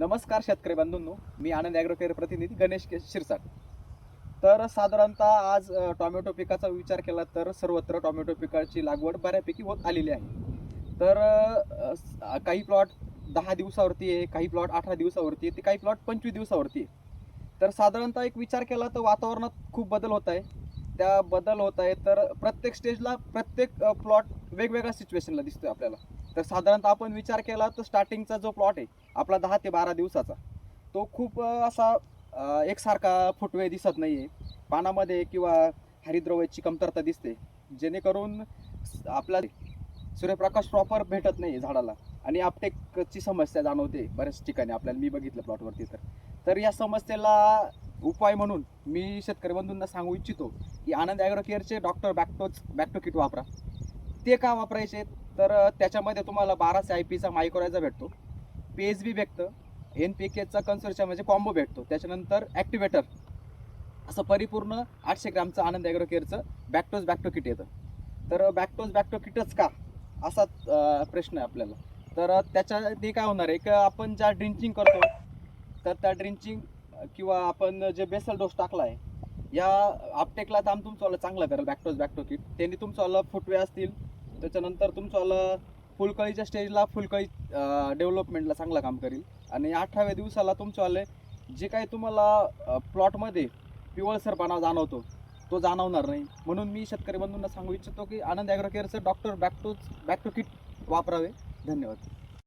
नमस्कार शेतकरी बांधूंनो मी आनंद ॲग्रोकेअर प्रतिनिधी गणेश के- शिरसाट. तर साधारणतः आज टोमॅटो पिकाचा विचार केला तर सर्वत्र टोमॅटो पिकाची लागवड बऱ्यापैकी होत आलेली आहे. तर काही प्लॉट दहा दिवसावरती आहे काही प्लॉट अठरा दिवसावरती आहे ते काही प्लॉट पंचवीस दिवसावरती आहे. तर साधारणतः एक विचार केला तर वातावरणात खूप बदल होत आहे. त्या बदल होत आहे तर प्रत्येक स्टेजला प्रत्येक प्लॉट वेगवेगळ्या सिच्युएशनला दिसतोय आपल्याला. तर साधारणतः आपण विचार केला तर स्टार्टिंगचा जो प्लॉट आहे आपला दहा ते बारा दिवसाचा तो खूप असा एकसारखा फुटवे दिसत नाही आहे पानामध्ये किंवा हरिद्रव्याची कमतरता दिसते. जेणेकरून आपला सूर्यप्रकाश प्रॉपर भेटत नाही आहे झाडाला. आणि आपटेकची समस्या जाणवते बऱ्याच ठिकाणी. आपल्याला मी बघितलं प्लॉटवरती तर. तर या समस्येला उपाय म्हणून मी शेतकरी बंधूंना सांगू इच्छितो की आनंद ॲग्रो केअरचे डॉक्टर बॅक्टोच बॅक्टो किट वापरा. ते का वापरायचे? तर त्याच्यामध्ये तुम्हाला बाराशे आय पीचा मायक्रोयचा भेटतो. पी एच बी भेटतं. एन पी केचा कन्सर्शन म्हणजे कॉम्बो भेटतो. त्याच्यानंतर ॲक्टिवेटर असं परिपूर्ण आठशे ग्रामचं आनंद ॲग्रो केअरचं बॅक्टोज बॅक्टो किट येतं. तर बॅक्टोज बॅक्टो किटच का? असा प्रश्न आहे आपल्याला. तर त्याच्या त्याच्याने काय होणार आहे की आपण ज्या ड्रिंचिंग करतो तर त्या ड्रिंचिंग किंवा आपण जे बेसल डोस टाकला आहे या आपटेकला काम तुमचं चांगलं करेल बॅक्टोज बॅक्टो किट त्यांनी तुमचं फुटवे असतील त्याच्यानंतर तुमचं फुलकळीच्या स्टेजला फुलकळी डेव्हलपमेंटला चांगलं काम करेल. आणि अठराव्या दिवसाला तुमचंवाले जे काही तुम्हाला प्लॉटमध्ये पिवळसरपणा जाणवतो तो जाणवणार नाही. म्हणून मी शेतकरी बंधूंना सांगू इच्छितो की आनंद ॲग्रो केअरचं डॉक्टर बॅक टू किट वापरावे. धन्यवाद.